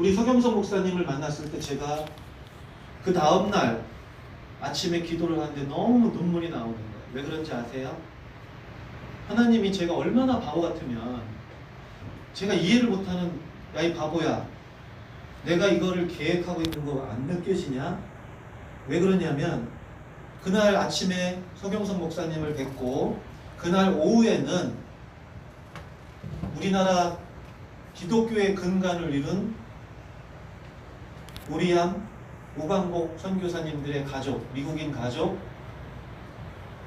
우리 서경석 목사님을 만났을 때 제가 그 다음 날 아침에 기도를 하는데 너무 눈물이 나오는 거예요. 왜 그런지 아세요? 하나님이 제가 얼마나 바보 같으면 제가 이해를 못하는 야 이 바보야 내가 이거를 계획하고 있는 거 안 느껴지냐? 왜 그러냐면 그날 아침에 서경석 목사님을 뵙고 그날 오후에는 우리나라 기독교의 근간을 이룬 우리암 우방복 선교사님들의 가족, 미국인 가족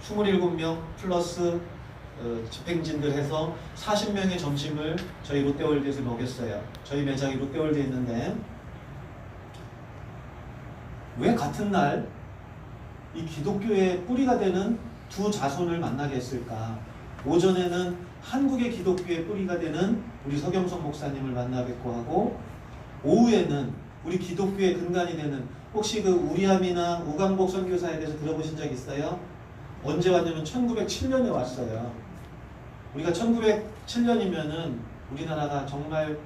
27명 플러스 어, 집행진들 해서 40명의 점심을 저희 롯데월드에서 먹였어요. 저희 매장이 롯데월드에 있는데 왜 같은 날 이 기독교의 뿌리가 되는 두 자손을 만나게 했을까? 오전에는 한국의 기독교의 뿌리가 되는 우리 서경석 목사님을 만나 뵙고 하고 오후에는 우리 기독교의 근간이 되는 혹시 그 우리암이나 우강복 선교사에 대해서 들어보신 적 있어요? 언제 왔냐면 1907년에 왔어요. 우리가 1907년이면은 우리나라가 정말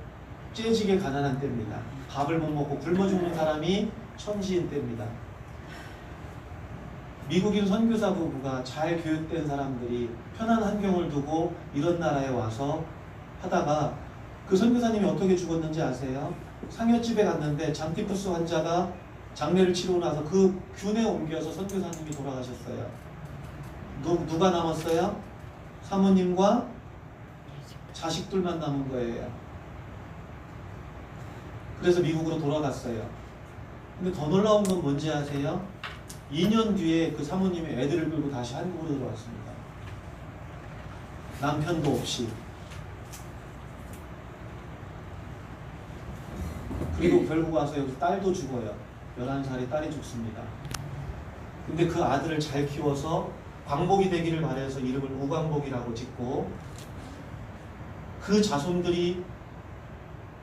째지게 가난한 때입니다. 밥을 못 먹고 굶어 죽는 사람이 천지인 때입니다. 미국인 선교사 부부가 잘 교육된 사람들이 편한 환경을 두고 이런 나라에 와서 하다가 그 선교사님이 어떻게 죽었는지 아세요? 상여집에 갔는데 장티푸스 환자가 장례를 치르고 나서 그 균에 옮겨서 선교사님이 돌아가셨어요. 누, 누가 남았어요? 사모님과 자식들만 남은 거예요. 그래서 미국으로 돌아갔어요. 근데 더 놀라운 건 뭔지 아세요? 2년 뒤에 그 사모님이 애들을 끌고 다시 한국으로 들어왔습니다. 남편도 없이. 그리고 결국 와서 여기 딸도 죽어요. 11살의 딸이 죽습니다. 근데 그 아들을 잘 키워서 광복이 되기를 바라서 이름을 우광복이라고 짓고 그 자손들이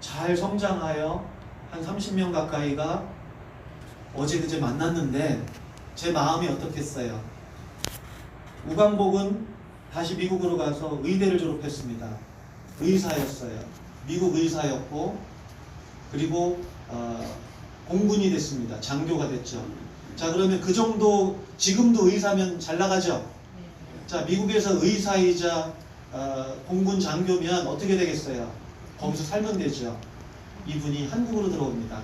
잘 성장하여 한 30명 가까이가 어제 그제 만났는데 제 마음이 어떻겠어요? 우광복은 다시 미국으로 가서 의대를 졸업했습니다. 의사였어요. 미국 의사였고 그리고 어, 공군이 됐습니다. 장교가 됐죠. 자 그러면 그 정도 지금도 의사면 잘 나가죠. 자 미국에서 의사이자 어, 공군 장교면 어떻게 되겠어요? 거기서 살면 되죠. 이분이 한국으로 들어옵니다.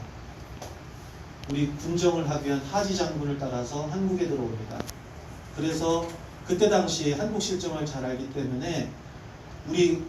우리 군정을 하기 위한 하지 장군을 따라서 한국에 들어옵니다. 그래서 그때 당시에 한국 실정을 잘 알기 때문에 우리